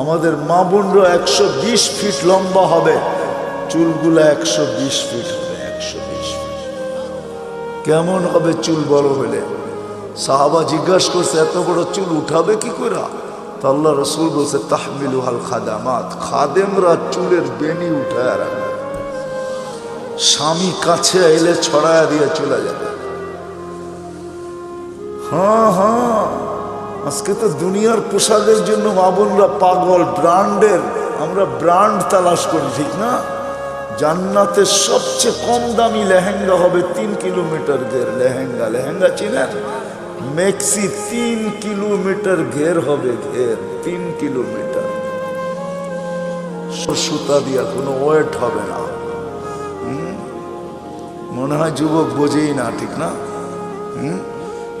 আমাদের মা বোনরা একশো বিশ ফিট লম্বা হবে, চুলগুলো একশো বিশ ফিট হবে, একশো বিশ ফিট। কেমন হবে চুল বড় হলে? সাহাবা জিজ্ঞাসা করছে, এত বড় চুল উঠাবে কি করে? তা আল্লাহ রসুল বলছে, তাহমিলু হাল খাদামাত। খাদেমরা চুলের বেনি উঠায় রাখবে স্বামী কাছে এলে ছড়ায় দিয়ে চলে যাবে হ্যাঁ হ্যাঁ। আজকে তো দুনিয়ার পোশাকের জন্য মাবনরা পাগল, ব্র্যান্ডের। আমরা ব্র্যান্ড তালাশ করি, ঠিক না? জান্নাতের সবচেয়ে কম দামি লেহেঙ্গা হবে তিন কিলোমিটার ঘের লেহেঙ্গা। লেহেঙ্গা চিনেন? মেক্সি তিন কিলোমিটার ঘের হবে ঘের, তিন কিলোমিটার। সুতা দিয়া কোনো ওয়েট হবে না? মনে হয় যুবক বোঝেই না, ঠিক না? হুম?